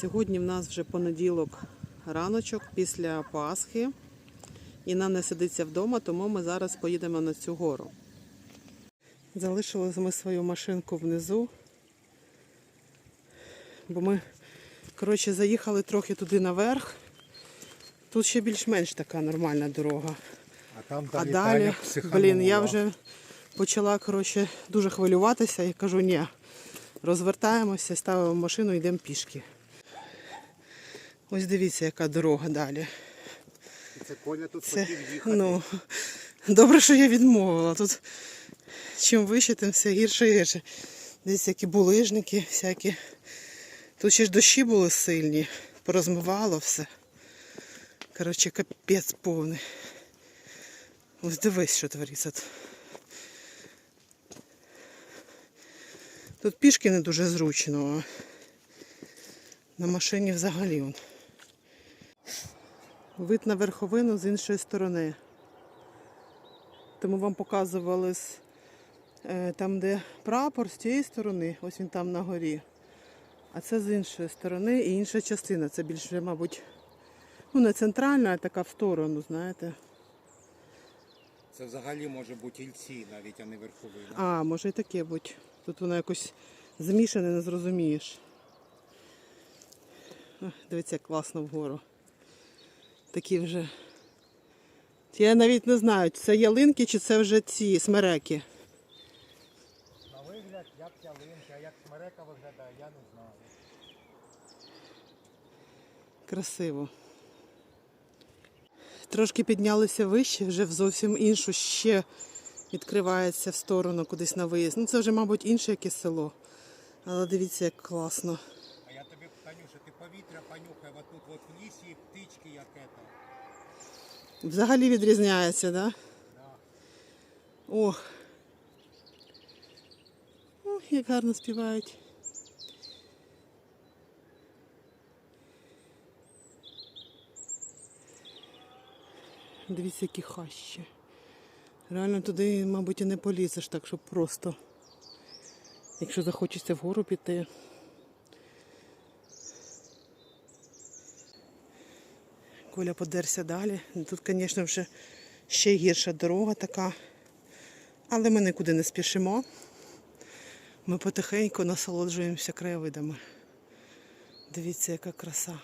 Сьогодні в нас вже понеділок раночок після Пасхи. І нам не сидиться вдома, тому ми зараз поїдемо на цю гору. Залишили ми свою машинку внизу. Бо ми, коротше, заїхали трохи туди наверх. Тут ще більш-менш така нормальна дорога. А там А далі, блін, я вже почала коротше, дуже хвилюватися і кажу, ні, розвертаємося, ставимо машину йдемо пішки. Ось дивіться, яка дорога далі. І Це Коля тут Це, хотів їхати. ну, добре, що я відмовила. Тут чим вище, тим все гірше і гірше. Десь які булижники, всякі. Тут ще ж дощі були сильні, порозмивало все. Коротше, капець повний. Ось дивись, що твориться. тут. Тут пішки не дуже зручно, а на машині взагалі. Вид на верховину з іншої сторони. Тому вам показували е, там, де прапор, з тієї сторони, ось він там на горі. А це з іншої сторони і інша частина. Це більше, мабуть, ну не центральна, а така в сторону, знаєте. Це взагалі може бути ільці, навіть, а не верховина. А, може і таке бути. Тут воно якось змішане, не зрозумієш. Дивіться, як класно вгору. Такі вже. Я навіть не знаю, це ялинки, чи це вже ці смереки. На вигляд, як ялинка, як смерека виглядає, я не знаю. Красиво. Трошки піднялися вище, вже в зовсім іншу ще відкривається в сторону кудись на виїзд. Ну це вже, мабуть, інше якесь село. Але дивіться, як класно. А я тобі, Танюша, ти повітря понюхай, от тут от в лісі птички, як это. Взагалі відрізняється, так? Да? Да. Ох. Ох, як гарно співають. Дивіться, які хащі. Реально туди, мабуть, і не полізеш так, щоб просто. Якщо захочеться вгору піти. Коля подерся далі. Тут, звісно, вже ще гірша дорога така. Але ми нікуди не спішимо. Ми потихеньку насолоджуємося краєвидами. Дивіться, яка краса.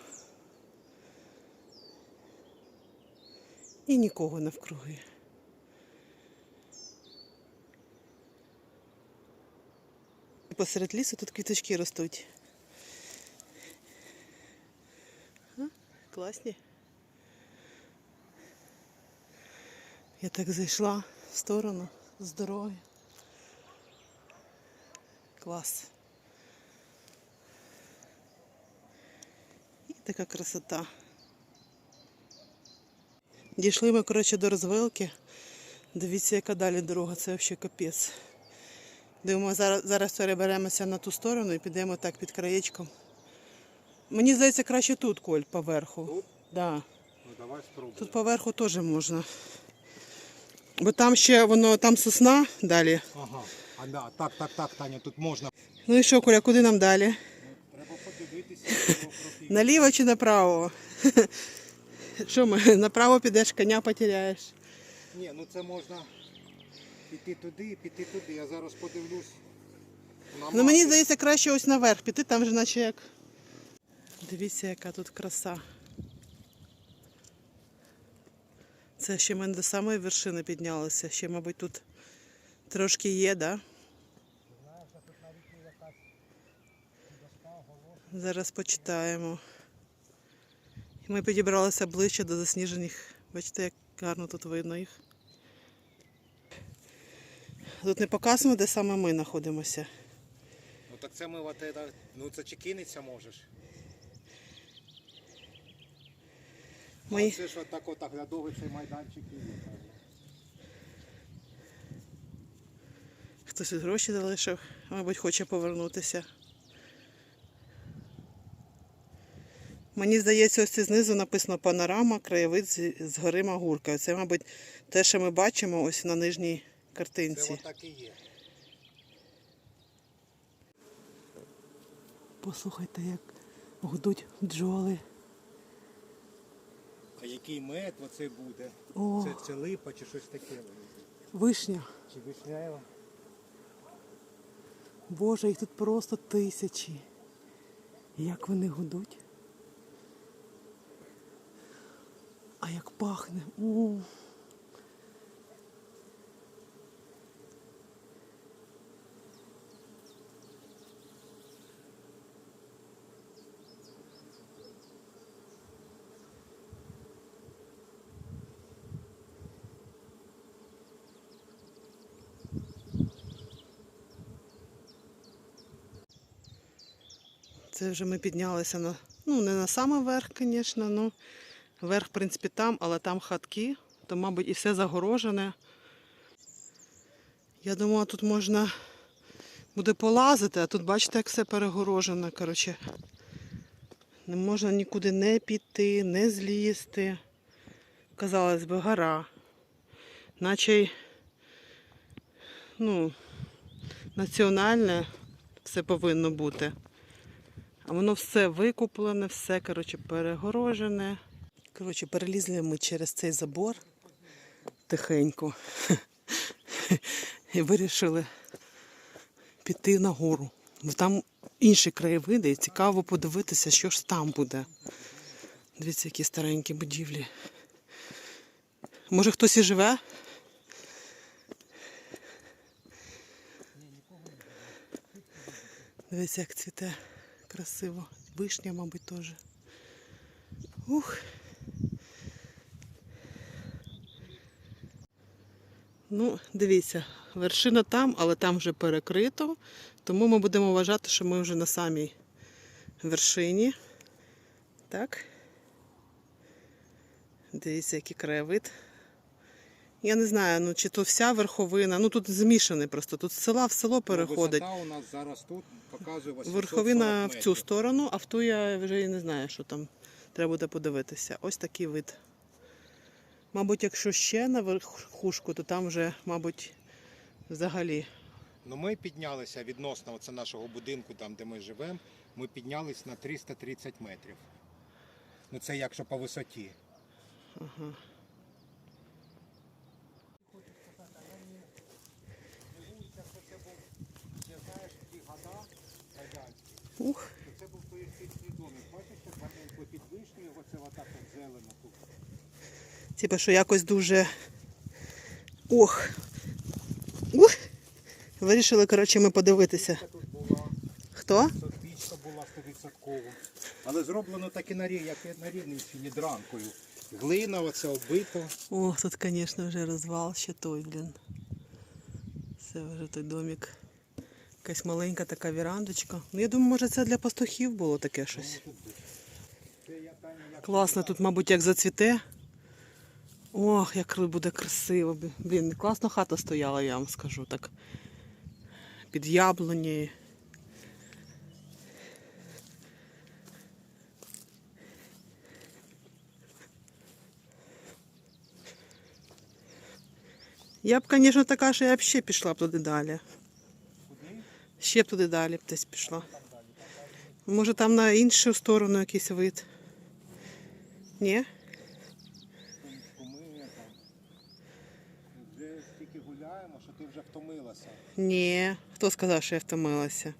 І нікого навкруги. Посеред лісу тут квіточки ростуть. Класні. Я так зайшла в сторону з дороги. Клас. І така красота. Дійшли ми, коротше, до розвилки. Дивіться, яка далі дорога, це взагалі капець. Думаю, зараз, зараз переберемося на ту сторону і підемо так під краєчком. Мені здається, краще тут, Коль, поверху. Тут? Да. Ну давай спробуємо. Тут поверху теж можна. Бо там ще воно, там сосна далі. Ага. А да, так, так, так, Таня, тут можна. Ну і що, Коля, куди нам далі? Треба подивитися. Наліво чи направо? Що ми, направо підеш, коня потеряєш. Ні, ну це можна піти туди, піти туди. Я зараз подивлюсь. На Ну мені здається, краще ось наверх піти, там вже наче як. Дивіться, яка тут краса. Це ще ми до самої вершини піднялися. Ще, мабуть, тут трошки є, да? Зараз почитаємо. Ми підібралися ближче до засніжених. Бачите, як гарно тут видно їх. Тут не показано, де саме ми знаходимося. Ну так це ми ну це чекиниться можеш. А це ж отак от оглядовий цей майданчик і є. Хтось гроші залишив, мабуть, хоче повернутися. Мені здається, ось це знизу написано панорама, краєвид з, гори Магурка. Це, мабуть, те, що ми бачимо ось на нижній Це картинці. отак і є. Послухайте, як Гудуть бджоли. А який мед оце буде? О. Це, це липа чи щось таке? Вишня. Чи вишняєва? Боже, їх тут просто тисячі. Як вони гудуть. А як пахне. О. Це вже ми піднялися на, ну, не на самий верх, звісно, ну, верх, в принципі, там, але там хатки, то, мабуть, і все загорожене. Я думала, тут можна буде полазити, а тут бачите, як все перегорожено. Коротше. Не можна нікуди не піти, не злізти. Казалось би, гора. Наче ну, національне все повинно бути. А воно все викуплене, все, коротше, перегорожене. Коротше, перелізли ми через цей забор тихенько. І вирішили піти нагору. Бо там інші краєвиди і цікаво подивитися, що ж там буде. Дивіться, які старенькі будівлі. Може хтось і живе? Дивіться, як цвіте красиво. Вишня, мабуть, теж. Ух. Ну, дивіться, вершина там, але там вже перекрито. Тому ми будемо вважати, що ми вже на самій вершині. Так. Дивіться, який краєвид. Я не знаю, ну чи то вся верховина. Ну тут змішаний просто. Тут з села в село переходить. Висота у нас зараз тут показує 840 Верховина в цю метрів. сторону, а в ту я вже і не знаю, що там треба буде подивитися. Ось такий вид. Мабуть, якщо ще на верхушку, то там вже, мабуть, взагалі. Ну ми піднялися відносно оце нашого будинку, там де ми живемо, ми піднялись на 330 метрів. Ну це якщо по висоті. Ага. Це знаєш, ті года радянські, Ух, це був туристичний домик. Бачиш, як гарненько під вишнею, оце отак от зелено тут. типа, що якось дуже. Ох. Ух. Вирішили, коротше, ми подивитися. Це Хто? пічка була 100%. Але зроблено так і на, рі- як і на Рівненщині дранкою. Глина, оце оббито. О, тут, звісно, вже розвал ще той, блін. Це вже той домик. Якась маленька така вірандочка. Ну, я думаю, може це для пастухів було таке щось. Класно, тут, мабуть, як зацвіте. Ох, як буде красиво. Блін, класно хата стояла, я вам скажу так. Під яблунею. Я б, звісно, така, що я б ще пішла б туди далі. Ще б туди далі б десь пішла. Може там на іншу сторону якийсь вид. Ні? Стільки гуляємо, що ти вже втомилася. Ні. Хто сказав, що я? Ти втомилася.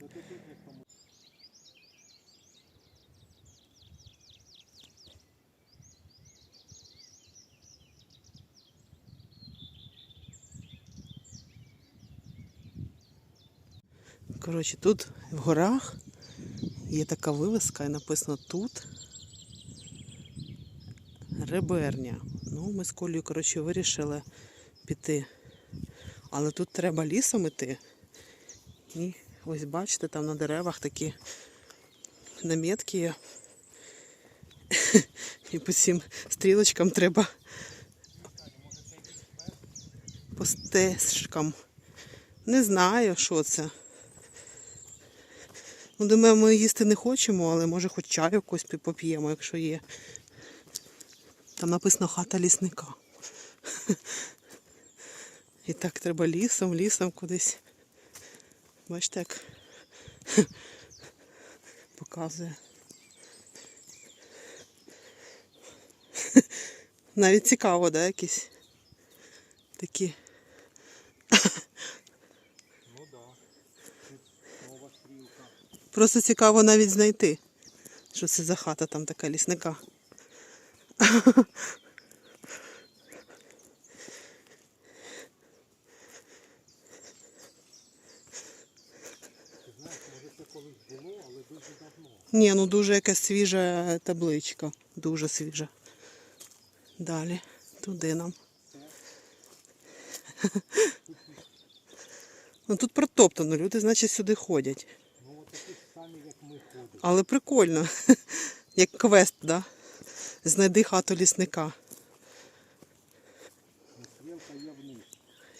Коротше, тут в горах є така вивіска і написано тут реберня. Ну, ми з Колею, коротше, вирішили піти. Але тут треба лісом іти. І ось бачите, там на деревах такі намітки є. І по цим стрілочкам треба по стежкам. Не знаю, що це. Ну, думаю, ми їсти не хочемо, але може хоч чай якось поп'ємо, якщо є. Там написано хата лісника. І так треба лісом, лісом кудись. Бачите, як показує. Навіть цікаво, да, якісь такі Просто цікаво навіть знайти, що це за хата там така лісника. Ні, ну дуже якась свіжа табличка. Дуже свіжа. Далі. Туди нам. Ну тут протоптано, люди, значить, сюди ходять. Ну от такі ж самі, як ми ходимо. Але прикольно. Як квест, да? Знайди хату лісника.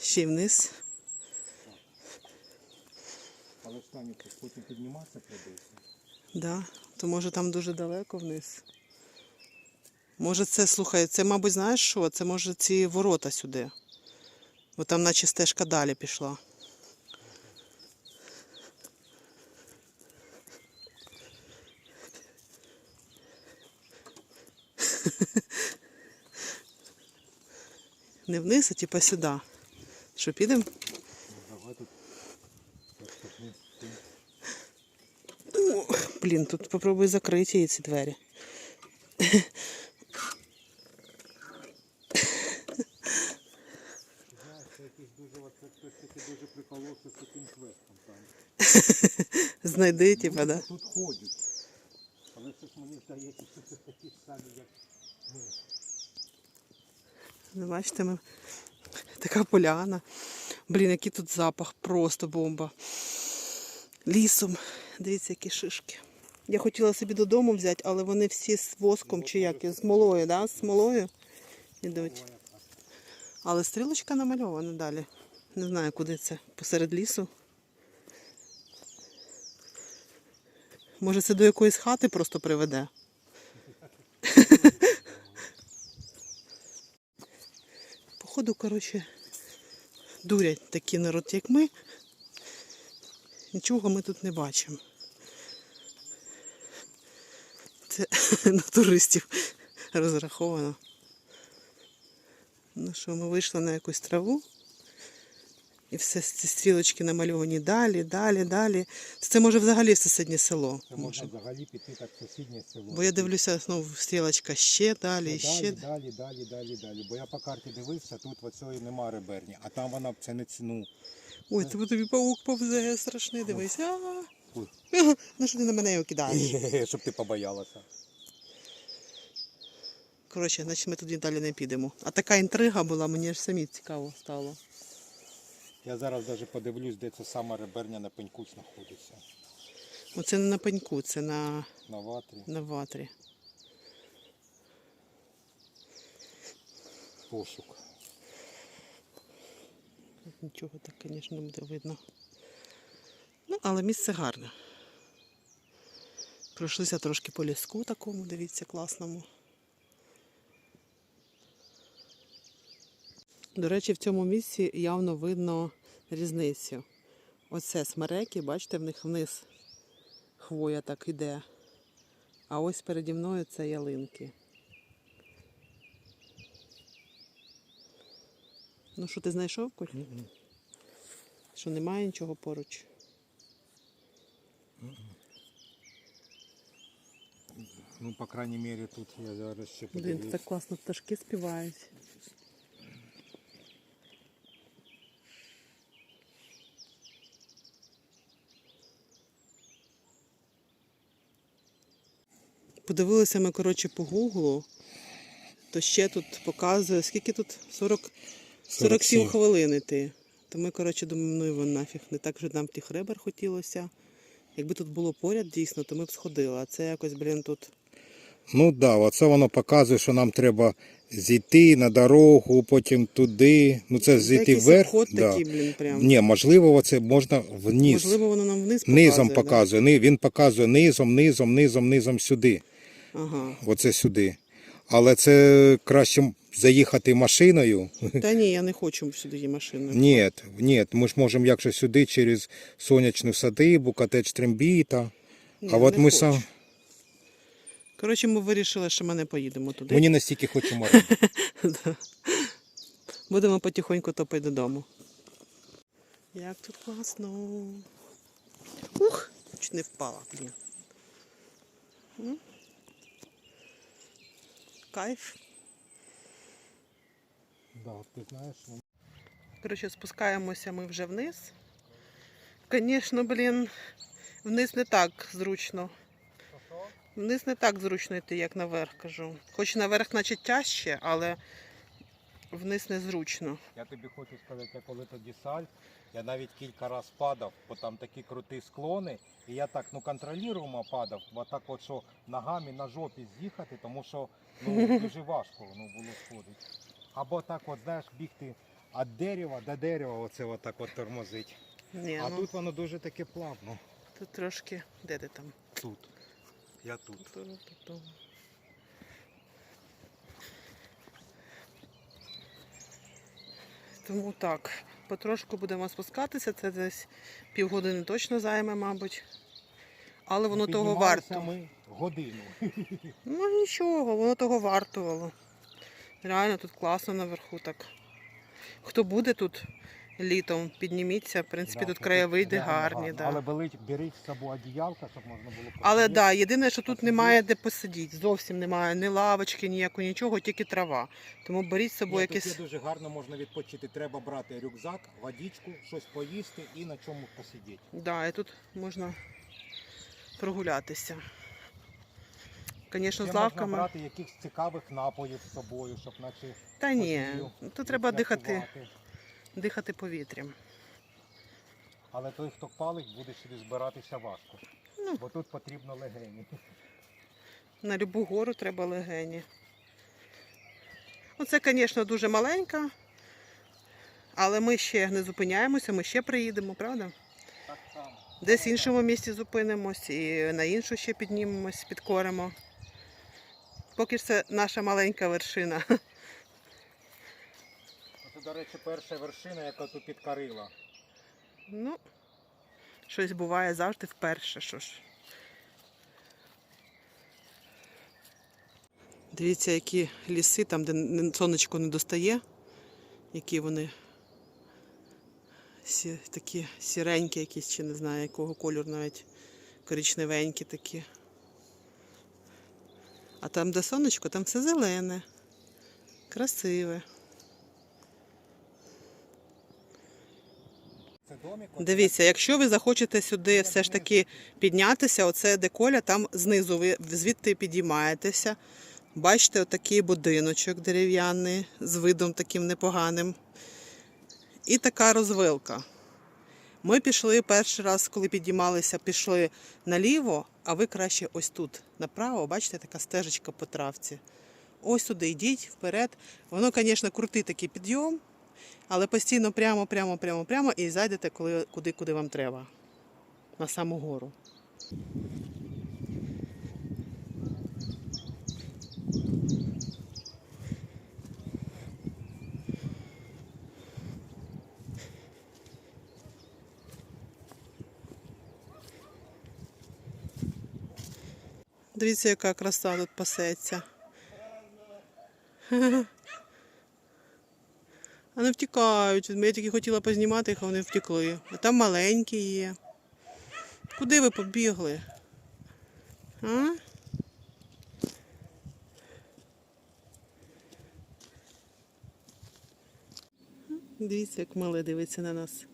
Ще й вниз. Але ж потім підніматися прийдеться. Да. То може там дуже далеко вниз. Може це, слухай, це, мабуть, знаєш що? Це може ці ворота сюди. Бо там наче стежка далі пішла. Не вниз, а типа сюди. Що, підемо? О, блін, тут попробуй закрити її ці двері. Знайди, типа, да? Тут ходять. Але це ж мені здається, що це такі ж самі, як ми. Ну, бачите, ми... така поляна. Блін, який тут запах, просто бомба. Лісом. Дивіться, які шишки. Я хотіла собі додому взяти, але вони всі з воском чи як, з смолою, да? З смолою ідуть. Але стрілочка намальована далі. Не знаю, куди це. Посеред лісу. Може, це до якоїсь хати просто приведе. Походу, коротше, дурять такий народ, як ми. Нічого ми тут не бачимо. Це на туристів розраховано. Ну що, ми вийшли на якусь траву. І все ці стрілочки намальовані далі, далі, далі. Це може взагалі сусіднє село. Це Може. взагалі піти так сусіднє село. Бо я дивлюся, знову стрілочка ще далі, ще. далі, далі, далі, далі. Бо я по карті дивився, тут оцього нема реберні, а там вона це не ціну. Ой, тобі тобі паук повзе страшний, дивись. Ну що ти на мене його кидаєш? Щоб ти побоялася. Коротше, значить ми туди далі не підемо. А така інтрига була, мені аж самі цікаво стало. Я зараз навіть подивлюсь, де це сама реберня на пеньку знаходиться. Оце не на пеньку, це на, На ватрі. на ватрі. Пошук. Тут Нічого так, звісно, не буде видно. Ну, але місце гарне. Пройшлися трошки по ліску такому, дивіться, класному. До речі, в цьому місці явно видно різницю. Оце смереки, бачите, в них вниз хвоя так іде. А ось переді мною це ялинки. Ну що ти знайшов, Коль? Що немає нічого поруч? Ну, по крайній мірі, тут я зараз ще Блін, подивлюсь. так класно пташки співають. Подивилися ми, коротше, по гуглу, то ще тут показує, скільки тут? 40, 47 47. хвилин іти. То ми, коротше, думаємо, ну його нафіг, не так же нам тих ребер хотілося. Якби тут було поряд дійсно, то ми б сходили. А це якось, блін, тут Ну так, да, оце воно показує, що нам треба зійти на дорогу, потім туди. Ну це зійти вверх. Да. такий, блін, прям. Ні, можливо, оце можна вниз. Можливо, воно нам вниз показує. Низом да? показує. Ни- Він показує низом, низом, низом, низом сюди. Ага. Оце сюди. Але це краще заїхати машиною. Та ні, я не хочу сюди машиною. Ні, ні, ми ж можемо якщо сюди через сонячну садибу, котедж Трембіта. Ні, А от ми сам. Коротше, ми вирішили, що ми не поїдемо туди. Мені настільки хочемо. Будемо потихоньку топити додому. Як тут класно. Ух, чуть не впала, блін. Кайф. Да, ти знаєш, ну, Коротше, спускаємося ми вже вниз. Звісно, блін, вниз не так зручно. Вниз не так зручно йти, як наверх кажу. Хоч наверх, наче тяжче, але вниз незручно. Я тобі хочу сказати, я коли тоді саль, я навіть кілька разів падав, бо там такі круті склони. І я так ну контролюємо падав, бо так от що ногами на жопі з'їхати, тому що ну, дуже важко ну, було сходити. Або так, от знаєш, бігти від дерева до дерева, оце от так от тормозить. Ні, А ну, тут воно дуже таке плавно. тут трошки. Де ти там? Тут. Я тут. Ту-ру-ту-ту. Тому так, потрошку будемо спускатися, це десь півгодини точно займе, мабуть. Але воно того варто. ми годину. Ну нічого, воно того вартувало. Реально тут класно наверху так. Хто буде тут літом, підніміться. В принципі, Да, тут краєвиди реально гарні. Да. Але беріть, беріть з собою одіялка, щоб можна було посидіти. Але посидіти. да, єдине, що тут Посидіть. немає де посидіти. Зовсім немає ні лавочки, ніякого нічого, тільки трава. Тому беріть з собою тут якесь. є дуже гарно можна відпочити. Треба брати рюкзак, водичку, щось поїсти і на чому посидіти. Да, і тут можна прогулятися. Звісно, з можна лавками. брати якихось цікавих напоїв з собою, щоб наче Та ні, тут треба дихати. Дихати повітрям. Але той, хто палить, буде сюди збиратися важко. Ну. Бо тут потрібно легені. На любу гору треба легені. Оце, звісно, дуже маленька, але ми ще не зупиняємося, ми ще приїдемо, правда? Так само. Десь в іншому місці зупинимось і на іншу ще піднімемось, підкоримо. Поки ж це наша маленька вершина. Це, до речі, перша вершина, яка тут підкарила. Ну, щось буває завжди вперше. Що ж. Дивіться, які ліси, там, де сонечко не достає, які вони сі, такі сіренькі якісь, чи не знаю, якого кольору навіть коричневенькі такі. А там, де сонечко, там все зелене, красиве. Це домик. от Дивіться, якщо ви захочете сюди все ж таки піднятися, оце де Коля, там знизу ви звідти підіймаєтеся. Бачите, отакий будиночок дерев'яний з видом таким непоганим. І така розвилка. Ми пішли перший раз, коли підіймалися, пішли наліво, а ви краще ось тут, направо, бачите, така стежечка по травці. Ось туди йдіть вперед. Воно, звісно, крутий такий підйом, але постійно прямо, прямо, прямо, прямо і зайдете коли, куди, куди вам треба. На саму гору. Дивіться, яка краса тут пасеться. Не втікають. Я тільки хотіла познімати їх, а вони втекли. А там маленькі є. Куди ви побігли? А? Дивіться, як мале дивиться на нас.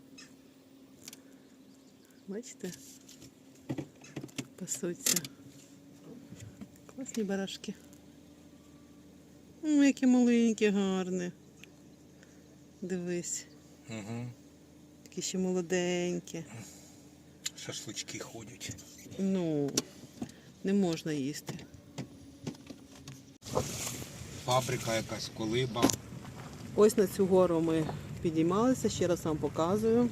Бачите? Пасуться. Класні барашки. Які маленькі, гарні. Дивись, Угу. такі ще молоденькі. Шашлички ходять. Ну, не можна їсти. Фабрика якась, колиба. Ось на цю гору ми підіймалися, ще раз вам показую.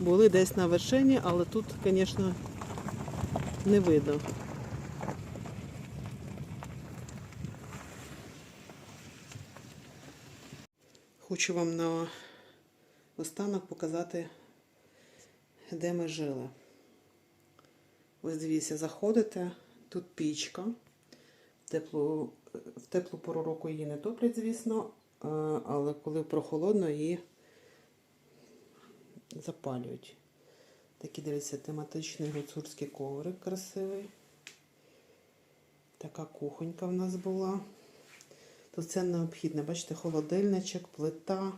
Були десь на вершині, але тут, звісно, не видно. Хочу вам на останок показати, де ми жили. Ось дивіться, заходите, тут пічка. теплу, в теплу пору року її не топлять, звісно, але коли прохолодно, її запалюють. Такий, дивіться, тематичний гуцульський коврик красивий. Така кухонька в нас була. Тут це необхідне. Бачите, холодильничок, плита.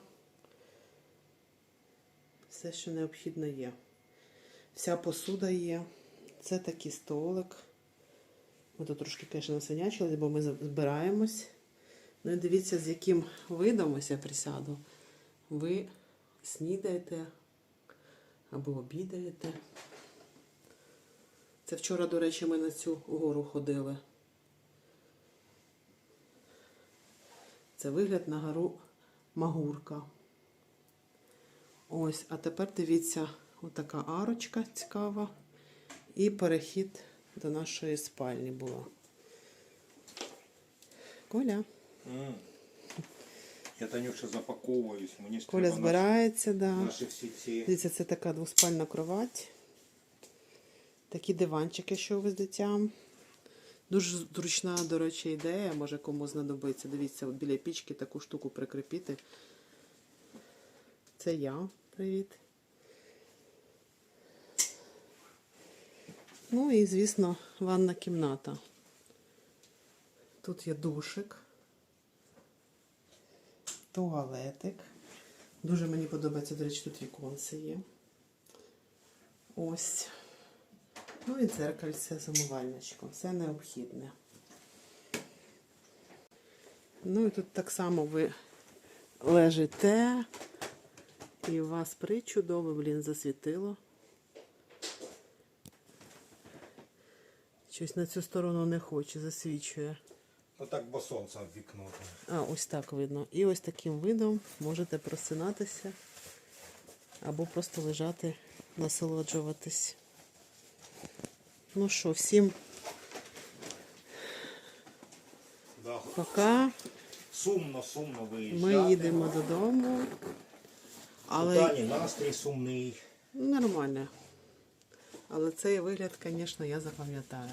Все, що необхідно є. Вся посуда є. Це такий столик. Ми тут трошки, звісно, насинячились, бо ми збираємось. Ну і дивіться, з яким видом ось я присяду. Ви снідаєте або обідаєте. Це вчора, до речі, ми на цю гору ходили. Це вигляд на гору Магурка. Ось, а тепер дивіться, отака арочка цікава. І перехід до нашої спальні була. Коля. Я Танюша запаковуюсь, мені ж Коля збирається, да. наші, наші всі ці. Дивіться, це така двоспальна кровать. Такі диванчики, що ви з дитям. Дуже зручна, до речі, ідея, може кому знадобиться. Дивіться, біля пічки таку штуку прикріпити. Це я. Привіт. Ну і, звісно, ванна кімната. Тут є душик, туалетик. Дуже мені подобається, до речі, тут віконце є. Ось. Ну і дзеркальце з умивальничком. Все необхідне. Ну і тут так само ви лежите. І у вас причудово, блін, засвітило. Щось на цю сторону не хоче, засвічує. Ну так, бо сонце в вікно. А, ось так видно. І ось таким видом можете просинатися або просто лежати, насолоджуватись. Ну що, всім Да. пока. Сумно, сумно виїжджати. Ми їдемо додому. Але Дані настрій сумний. нормально. Але цей вигляд, звісно, я запам'ятаю.